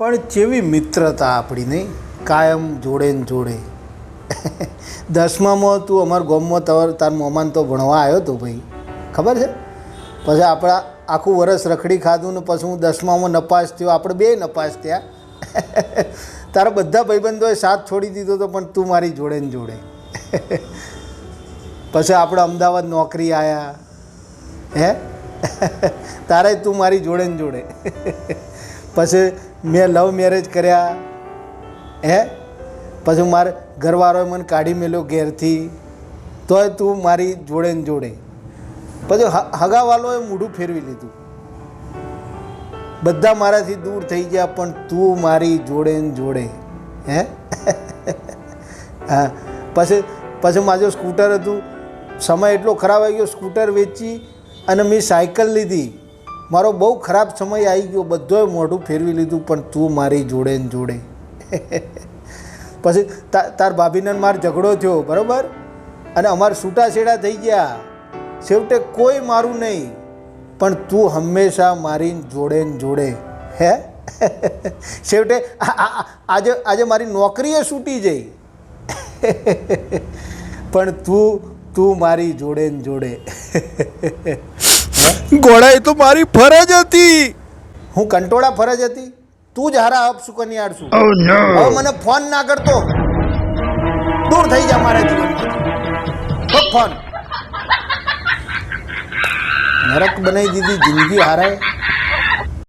પણ જેવી મિત્રતા આપણી નહીં, કાયમ જોડે ને જોડે. દસમામાં તું અમારા ગામમાં તવર તાર મોમાન તો ભણવા આવ્યો હતો ભાઈ. ખબર છે? પછી આપણા આખું વરસ રખડી ખાધું ને પછી હું દસમામાં નપાસ થયો, આપણે બે નપાસ થયા. તારા બધા ભાઈબંધોએ સાથ છોડી દીધો હતો પણ તું મારી જોડે ને જોડે. પછી આપણે અમદાવાદ નોકરી આવ્યા હે? તારે તું મારી જોડે ને જોડે. પછી મેં લવ મેરેજ કર્યા. હે? પછી મારે ઘરવાળોએ મને કાઢી મેલ્યો ઘેરથી. તોય તું મારી જોડે ને જોડે. પછી હગાવાલોએ મોઢું ફેરવી લીધું. બધા મારાથી દૂર થઈ ગયા, પણ તું મારી જોડે ને જોડે. હે? હા. પછી પછી મારું સ્કૂટર હતું, સમય એટલો ખરાબ આવી ગયો, સ્કૂટર વેચી અને મેં સાયકલ લીધી. મારો બહુ ખરાબ સમય આવી ગયો બધોએ મોઢું ફેરવી લીધું, પણ તું મારી જોડે ને જોડે. પછી તાર ભાભીને માર ઝઘડો થયો, બરાબર? અને અમારે છૂટાછેડા થઈ ગયા. છેવટે કોઈ મારું નહીં, પણ તું હંમેશા મારી જોડે ને જોડે. હે? છેવટે આજે આજે મારી નોકરીએ છૂટી જઈ. પણ તું તું મારી જોડે ને જોડે. ઘોડા એ તો મારી ફરજ હતી. હું કંટોળા ફરજ હતી. તું જ હારા અપ સુકન્યાળ છું? હવે મને ફોન ના કરતો. દૂર થઈ જા મારા જીવનમાંથી ફોન. નરક બનાવી દીધી જિંદગી હારાય.